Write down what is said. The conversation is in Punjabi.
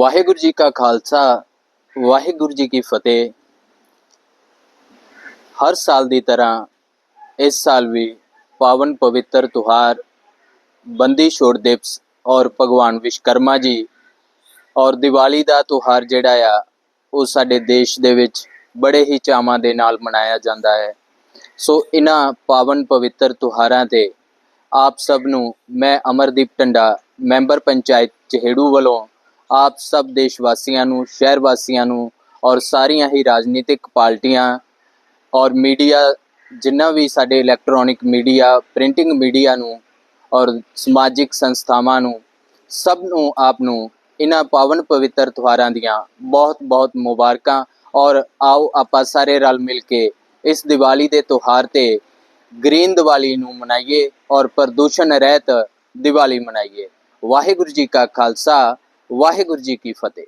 ਵਾਹਿਗੁਰੂ ਜੀ ਕਾ ਖਾਲਸਾ, ਵਾਹਿਗੁਰੂ ਜੀ ਕੀ ਫਤਿਹ। ਹਰ ਸਾਲ ਦੀ ਤਰ੍ਹਾਂ ਇਸ ਸਾਲ ਵੀ ਪਾਵਨ ਪਵਿੱਤਰ ਤਿਉਹਾਰ ਬੰਦੀ ਛੋੜ ਦਿਵਸ ਔਰ ਭਗਵਾਨ ਵਿਸ਼ਕਰਮਾ ਜੀ ਔਰ ਦੀਵਾਲੀ ਦਾ ਤਿਉਹਾਰ ਜਿਹੜਾ ਆ, ਉਹ ਸਾਡੇ ਦੇਸ਼ ਦੇ ਵਿੱਚ ਬੜੇ ਹੀ ਚਾਵਾਂ ਦੇ ਨਾਲ ਮਨਾਇਆ ਜਾਂਦਾ ਹੈ। ਸੋ ਇਹਨਾਂ ਪਾਵਨ ਪਵਿੱਤਰ ਤਿਉਹਾਰਾਂ ਤੇ ਆਪ ਸਭ ਨੂੰ ਮੈਂ ਅਮਰਦੀਪ ਟੰਡਾ, ਮੈਂਬਰ ਪੰਚਾਇਤ ਚਹੇੜੂ ਵੱਲੋਂ ਆਪ ਸਭ ਦੇਸ਼ ਵਾਸੀਆਂ ਨੂੰ ਸ਼ਹਿਰ ਵਾਸੀਆਂ ਨੂੰ ਔਰ ਸਾਰੀਆਂ ਹੀ ਰਾਜਨੀਤਿਕ ਪਾਰਟੀਆਂ ਔਰ ਮੀਡੀਆ, ਜਿੰਨਾ ਵੀ ਸਾਡੇ ਇਲੈਕਟ੍ਰੋਨਿਕ ਮੀਡੀਆ ਪ੍ਰਿੰਟਿੰਗ ਮੀਡੀਆ ਨੂੰ ਔਰ ਸਮਾਜਿਕ ਸੰਸਥਾਵਾਂ ਨੂੰ, ਸਭ ਨੂੰ, ਆਪ ਨੂੰ ਇਹਨਾਂ ਪਾਵਨ ਪਵਿੱਤਰ ਤਿਉਹਾਰਾਂ ਦੀਆਂ ਬਹੁਤ ਬਹੁਤ ਮੁਬਾਰਕਾਂ ਔਰ ਆਓ ਆਪਾਂ ਸਾਰੇ ਰਲ ਮਿਲ ਕੇ ਇਸ ਦੀਵਾਲੀ ਦੇ ਤਿਉਹਾਰ ਤੇ ਗ੍ਰੀਨ ਦੀਵਾਲੀ ਨੂੰ ਮਨਾਈਏ ਔਰ ਪ੍ਰਦੂਸ਼ਣ ਰਹਿਤ ਦੀਵਾਲੀ ਮਨਾਈਏ। ਵਾਹਿਗੁਰੂ ਜੀ ਕਾ ਖਾਲਸਾ ਵਾਹਿਗੁਰੂ ਜੀ ਕੀ ਫਤਿਹ।